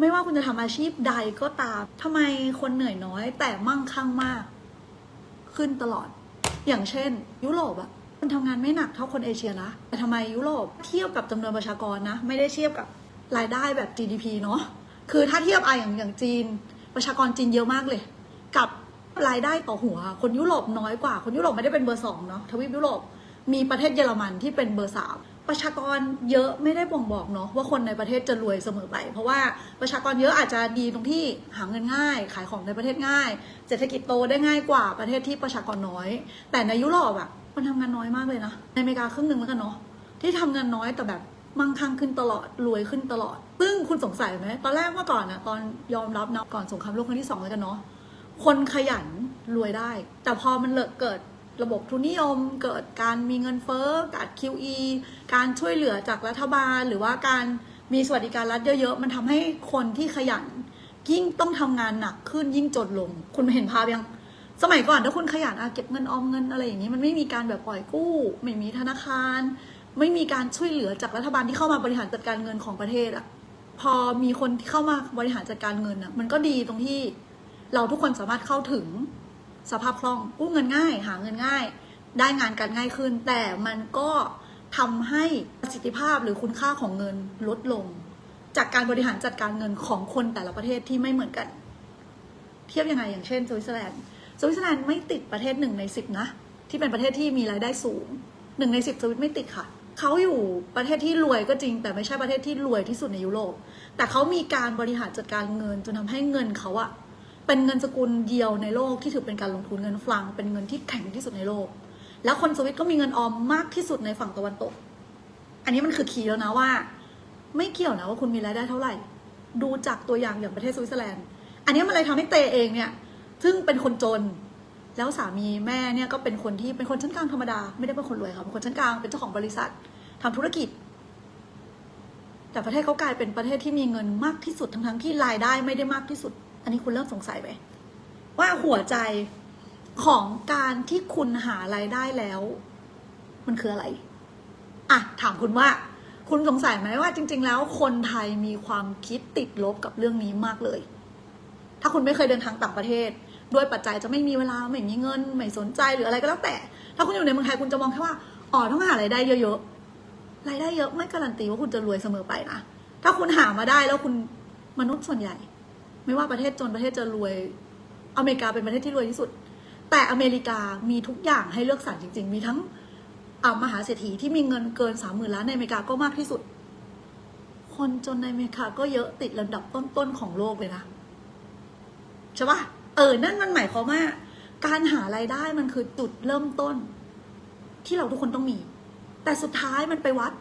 ไม่ว่าคุณจะทำอาชีพใดก็ตามทำไมคนเหนื่อยน้อย แต่มั่งคั่งมาก ขึ้นตลอด อย่างเช่น ยุโรปอะมันทำงานไม่หนักเท่าคนเอเชียนะแต่ทำไมยุโรปเทียบกับจำนวนประชากรนะ ไม่ได้เทียบกับรายได้แบบ GDP เนาะคือถ้าเทียบอะอย่างอย่างจีน ประชากรจีนเยอะมากเลย กับรายได้ต่อหัว คนยุโรปน้อยกว่า คนยุโรปไม่ได้เป็นเบอร์สองเนาะทวีปยุโรปมีประเทศเยอรมันที่เป็นเบอร์สาม ประชากรเยอะไม่ได้บ่งบอกเนาะว่าคนในประเทศจะรวยเสมอไป เพราะว่าประชากรเยอะอาจจะดีตรงที่หาเงินง่าย ขายของในประเทศง่าย เศรษฐกิจโตได้ง่ายกว่าประเทศที่ประชากรน้อย แต่ในยุโรปอะมันทำงานน้อยมากเลยนะในอเมริกาครึ่งหนึ่งแล้วกันเนาะที่ทำงานน้อยแต่แบบมั่งคั่งขึ้นตลอดรวยขึ้นตลอด ซึ่งคุณสงสัยไหมตอนแรกเมื่อก่อนนะตอนยอมรับนะก่อนสงครามโลกครั้งที่สองแล้วกันเนาะคนขยันรวยได้ แต่พอมันเลิกเกิด ระบบทุนนิยม เกิดการมีเงินเฟ้อการ QE การช่วยเหลือจากรัฐบาล หรือว่าการมีสวัสดิการรัฐเยอะๆ มันทำให้คนที่ขยัน ยิ่งต้องทำงานหนักขึ้นยิ่งจนลง คุณเห็นภาพยัง สมัยก่อนถ้าคุณขยันอะเก็บเงินออมเงินอะไรอย่างนี้มันไม่มีการแบบปล่อยกู้ ไม่มีธนาคาร ไม่มีการช่วยเหลือจากรัฐบาลที่เข้ามาบริหารจัดการเงินของประเทศอะพอมีคนที่เข้ามาบริหารจัดการเงินอะมันก็ดีตรงที่เราทุกคนสามารถเข้าถึง สภาพคล่องกู้เงินง่าย หาเงินง่าย ได้งานกันง่ายขึ้น แต่มันก็ทำให้ประสิทธิภาพหรือคุณค่าของเงินลดลง จากการบริหารจัดการเงินของคนแต่ละประเทศที่ไม่เหมือนกัน เทียบยังไงอย่างเช่นสวิตเซอร์แลนด์สวิตเซอร์แลนด์ไม่ติดประเทศหนึ่งในสิบนะ ที่เป็นประเทศที่มีรายได้สูงหนึ่งในสิบสวิตไม่ติดค่ะเขาอยู่ประเทศที่รวยก็จริง แต่ไม่ใช่ประเทศที่รวยที่สุดในยุโรปแต่เขามีการบริหารจัดการเงินจนทำให้เงินเขาอะ เป็นเงินสกุลเดียวในโลกที่ถือเป็นการลงทุนเงินฟลัง เป็นเงินที่แข็งที่สุดในโลก แล้วคนสวิตก็มีเงินออมมากที่สุดในฝั่งตะวันตก อันนี้มันคือคีแล้วนะว่า ไม่เกี่ยวนะว่าคุณมีรายได้เท่าไหร่ ดูจากตัวอย่างอย่างประเทศสวิตเซอร์แลนด์ อันนี้มันเลยทำให้เตเองเนี่ย ซึ่งเป็นคนจน แล้วสามีแม่เนี่ยก็เป็นคนที่เป็นคนชั้นกลางธรรมดา ไม่ได้เป็นคนรวยค่ะเป็นคนชั้นกลาง เป็นเจ้าของบริษัททำธุรกิจแต่ประเทศเขากลายเป็นประเทศที่มีเงินมากที่สุดทั้งทั้งๆที่รายได้ไม่ได้มากที่สุด อันนี้คุณเริ่มสงสัยไหมว่าหัวใจของการที่คุณหารายได้แล้ว มันคืออะไรอะถามคุณว่า คุณสงสัยไหมว่าจริง ๆ แล้วคนไทยมีความคิดติดลบกับเรื่องนี้มากเลย ถ้าคุณไม่เคยเดินทางต่างประเทศ ด้วยปัจจัยจะไม่มีเวลาไม่มีเงิน ไม่สนใจหรืออะไรก็แล้วแต่ ถ้าคุณอยู่ในเมืองไทยคุณจะมองแค่ว่าอ๋อต้องหารายได้เยอะๆรายได้เยอะไม่การันตีว่าคุณจะรวยเสมอไปนะถ้าคุณหามาได้แล้วคุณมนุษย์ส่วนใหญ่ ไม่ว่าประเทศจนประเทศจะรวย อเมริกาเป็นประเทศที่รวยที่สุด แต่อเมริกามีทุกอย่างให้เลือกสรรจริง ๆ มีทั้งอามหาเศรษฐีที่มีเงินเกินสามหมื่นล้านในอเมริกาก็มากที่สุด คนจนในอเมริกาก็เยอะติดลำดับต้นๆของโลกเลยนะใช่ปะเออ นั่นมันหมายความว่า การหารายได้มันคือจุดเริ่มต้น ที่เราทุกคนต้องมี แต่สุดท้ายมันไปวัด